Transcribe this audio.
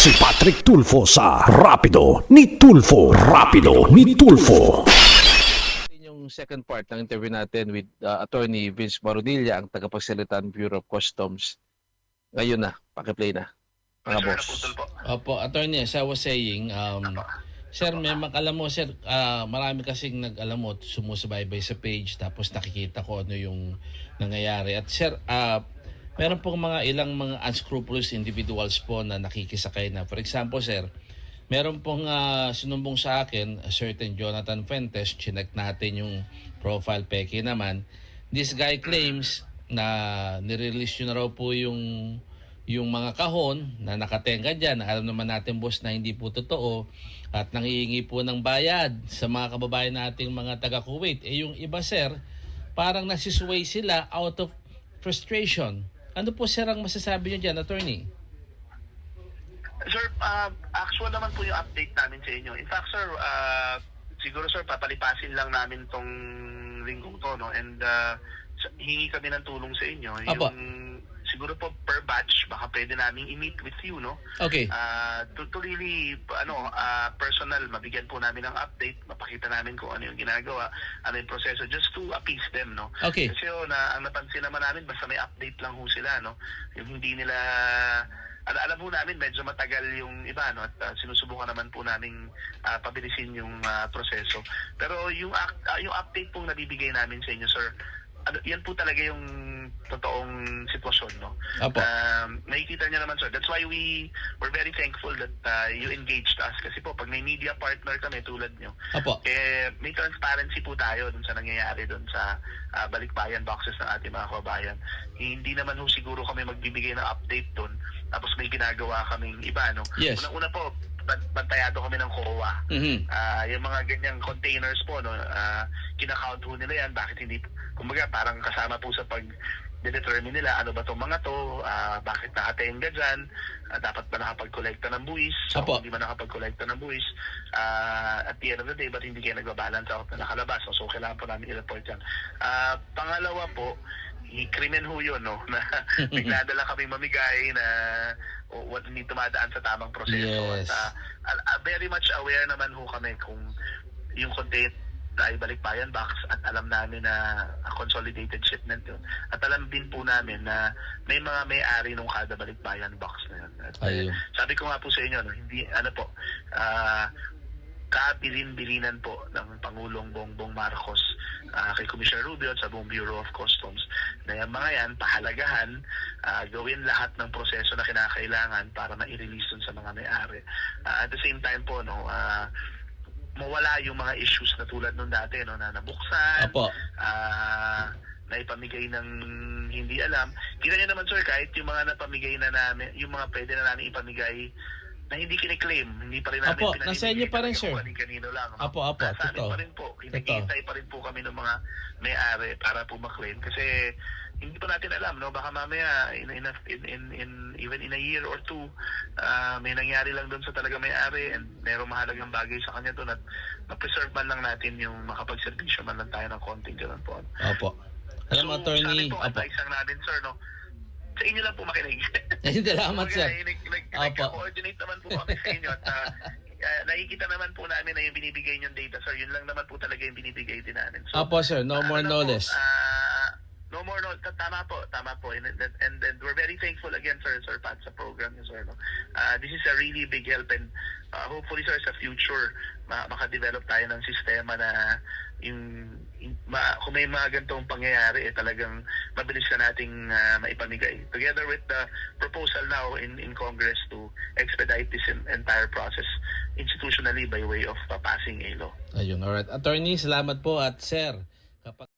Si Patrick Tulfo sa Rapido ni Tulfo. Rapido ni Tulfo. Yung second part ng interview natin with uh, Attorney Vince Marudilla, ang tagapagsalita ng Bureau of Customs. Ngayon na, pakiplay na. Mga boss. Opo, attorney, as I was saying, um, sir, may mak- alam mo, sir, ah, marami kasing nag-alam mo, sumusubaybay sa page, tapos nakikita ko ano yung nangyayari. At sir, ah, meron pong mga ilang mga unscrupulous individuals po na nakikisakay na. For example, sir, meron pong ah, sinumbong sa akin, a certain Jonathan Fuentes, chinek natin yung profile peki naman. This guy claims na nirelease nyo na raw po yung yung mga kahon na nakatenga dyan, alam naman natin boss na hindi po totoo at nangihingi po ng bayad sa mga kababayan nating mga taga Kuwait. Eh yung iba sir, parang nasisway sila out of frustration. Ano po sir ang masasabi nyo dyan, attorney? Sir, uh, actual naman po yung update namin sa inyo. In fact, sir, uh, siguro sir, papalipasin lang namin tong linggong to, no? And uh, hingi kami ng tulong sa inyo. Apo. Yung, siguro po per batch, baka pwede namin i-meet with you, no? Okay. Uh, to, to really, ano, uh, personal, mabigyan po namin ng update, mapakita namin kung ano yung ginagawa, ano yung proseso, just to appease them, no? Okay. Kasi oh, na, ang napansin naman namin, basta may update lang ho sila, no? Yung hindi nila, al alam po namin, medyo matagal yung iba, no? At ah, sinusubukan naman po namin ah, pabilisin yung ah, proseso. Pero yung, ah, yung update pong nabibigay namin sa inyo, sir, ano, yan po talaga yung totoong sitwasyon, no? Apo. Um, nakikita niya naman, sir. That's why we we're very thankful that uh, you engaged us. Kasi po, pag may media partner kami tulad nyo, Apo. eh, may transparency po tayo dun sa nangyayari dun sa ah, balikbayan boxes ng ating mga kababayan. Hindi naman ho siguro kami magbibigay ng update dun tapos may ginagawa kaming iba, no? Yes. Unang-una po, bantayado kami ng COA. Mhm. Ah, yung mga ganyang containers po, no, ah, kinakount ho nila yan. Bakit hindi, kumbaga parang kasama po sa pag determine nila ano ba tong mga to, ah, bakit nakatenga dyan, ah, dapat ba nakapag-collecta ng buwis, Apo. hindi ba nakapag-collecta ng buwis, ah, at the end of the day, ba't hindi kayo nagbabalance out na nakalabas, so, so kailangan po namin i-report yan. Ah, pangalawa po, i-krimen ho yun, no, na bigladala kami mamigay na o what hindi tumadaan sa tamang proseso. Yes. At, al- ah, very much aware naman ho kami kung yung content ay balikbayan box at alam namin na a consolidated shipment yun. At alam din po namin na may mga may-ari nung kada balikbayan box na yun. At, eh, Ayun. sabi ko nga po sa inyo, no, hindi, ano po, ah, kabilin-bilinan po ng Pangulong Bongbong Marcos ah, kay Commissioner Rubio at sa buong Bureau of Customs na yung mga yan, pahalagahan, ah, gawin lahat ng proseso na kinakailangan para ma-release dun sa mga may-ari. Ah, at the same time po, no, ah, mawala yung mga issues na tulad nung dati, no, na nabuksan, Apo. ah na ipamigay ng hindi alam. Kita niyo naman sir, kahit yung mga napamigay na namin, yung mga pwede na namin ipamigay na hindi kiniklaim, hindi pa rin namin Apo, nasa inyo pa rin, sir. Kanino lang. Apo, apo, Nasa amin totoo. pa rin po. Hinihintay pa rin po kami ng mga may-ari para po maklaim. Kasi hindi pa natin alam, no? Baka mamaya, in, in, a- in, in, in, even in a year or two, ah, may nangyari lang doon sa talaga may-ari and merong mahalagang bagay sa kanya doon at ma-preserve man lang natin yung makapagservisyo man lang tayo ng konting ganun po. Opo. Alam mo, attorney, sabi po, opo. advice lang natin, sir, no? Sa inyo lang po makinig. Salamat, sir. Nag-coordinate naman po kami sa inyo at ah, ah, nakikita naman po namin na yung binibigay niyong data, sir. Yun lang naman po talaga yung binibigay din namin. So, Opo, sir. No ah, more, no po, less. ah, no more, no ta- Tama po, tama po. And, and, and, and we're very thankful again, sir, sir Pat, sa program niyo, sir. No? Ah, this is a really big help and ah, hopefully, sir, sa future, ma- makadevelop tayo ng sistema na yung ma, kung may mga ganitong pangyayari, eh, talagang mabilis na nating ah, maipamigay. Together with the proposal now in, in Congress to expedite this en- entire process institutionally by way of uh, passing a law. Ayun, alright. Attorney, salamat po at sir. Kapag